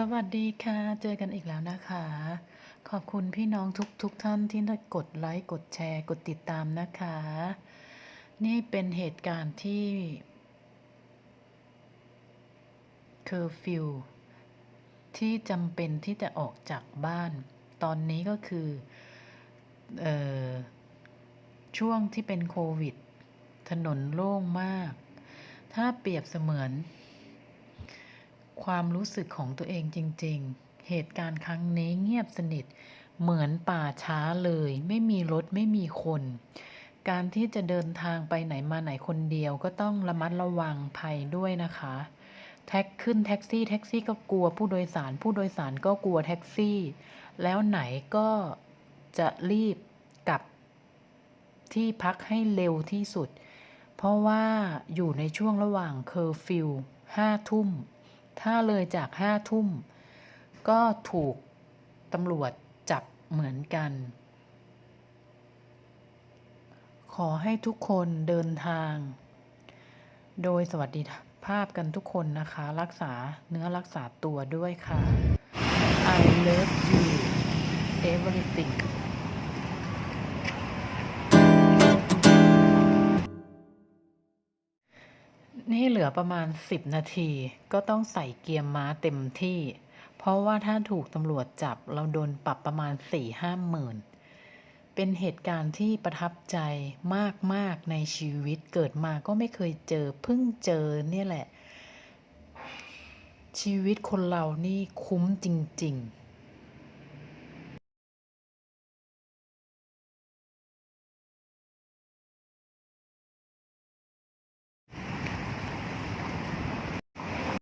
สวัสดีค่ะ เจอกันอีกแล้วนะคะ ขอบคุณพี่น้องทุกทุกท่านที่ได้กดไลค์ กดแชร์ กดติดตามนะคะ นี่เป็นเหตุการณ์ที่เคอร์ฟิวที่จำเป็นที่จะออกจากบ้าน ตอนนี้ก็คือเออช่วงที่เป็นโควิด ถนนโล่งมาก ถ้าเปรียบเสมือน ความรู้สึกของตัวเองจริง ๆ เหตุการณ์ครั้งนี้เงียบสนิท เหมือนป่าช้าเลย ไม่มีรถไม่มีคน การที่จะเดินทางไปไหนมาไหนคนเดียวก็ต้องระมัดระวังภัยด้วยนะคะ แท็กขึ้นแท็กซี่ แท็กซี่ก็กลัวผู้โดยสาร ผู้โดยสารก็กลัวแท็กซี่ แล้วไหนก็จะรีบกลับที่พักให้เร็วที่สุด เพราะว่าอยู่ในช่วงระหว่างเคอร์ฟิวห้าทุ่ม ถ้าเลยจากห้าทุ่ม ก็ถูกตำรวจจับเหมือนกัน ขอให้ทุกคนเดินทาง โดยสวัสดิภาพกันทุกคนนะคะ รักษาเนื้อรักษาตัวด้วยค่ะ I love you everything นี่เหลือประมาณ 10 นาที ก็ต้องใส่เกียร์ม้าเต็มที่ เพราะว่าถ้าถูกตำรวจจับเราโดนปรับประมาณ4ห้าหมื่น เป็นเหตุการณ์ที่ประทับใจมาก ๆ ในชีวิตเกิดมาก็ไม่เคยเจอเพิ่งเจอเนี่ยแหละ ชีวิตคนเรานี่คุ้มจริง ๆ